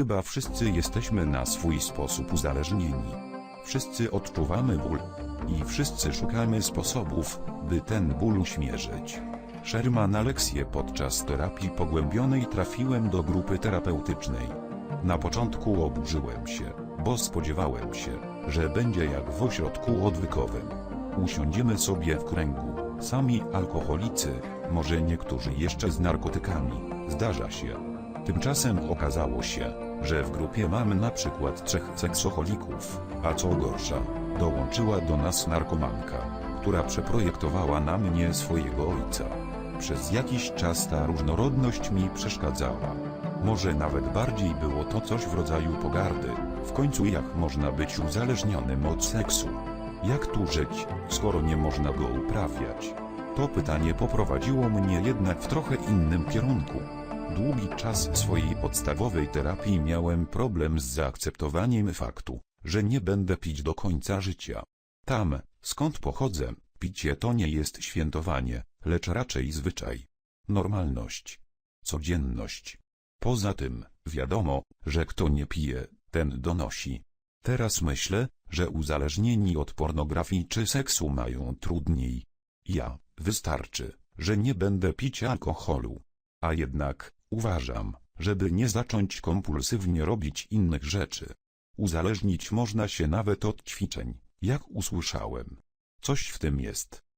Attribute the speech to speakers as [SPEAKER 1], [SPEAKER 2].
[SPEAKER 1] Chyba wszyscy jesteśmy na swój sposób uzależnieni. Wszyscy odczuwamy ból. I wszyscy szukamy sposobów, by ten ból uśmierzyć. Sherman na lekcję podczas terapii pogłębionej trafiłem do grupy terapeutycznej. Na początku oburzyłem się, bo spodziewałem się, że będzie jak w ośrodku odwykowym. Usiądziemy sobie w kręgu, sami alkoholicy, może niektórzy jeszcze z narkotykami, zdarza się. Tymczasem okazało się, że w grupie mamy na przykład trzech seksoholików, a co gorsza, dołączyła do nas narkomanka, która przeprojektowała na mnie swojego ojca. Przez jakiś czas ta różnorodność mi przeszkadzała. Może nawet bardziej było to coś w rodzaju pogardy. W końcu jak można być uzależnionym od seksu? Jak tu żyć, skoro nie można go uprawiać? To pytanie poprowadziło mnie jednak w trochę innym kierunku. Długi czas swojej podstawowej terapii miałem problem z zaakceptowaniem faktu, że nie będę pić do końca życia. Tam, skąd pochodzę, picie to nie jest świętowanie, lecz raczej zwyczaj. Normalność. Codzienność. Poza tym, wiadomo, że kto nie pije, ten donosi. Teraz myślę, że uzależnieni od pornografii czy seksu mają trudniej. Ja, wystarczy, że nie będę pić alkoholu. A jednak, uważam, żeby nie zacząć kompulsywnie robić innych rzeczy. Uzależnić można się nawet od ćwiczeń, jak usłyszałem. Coś w tym jest.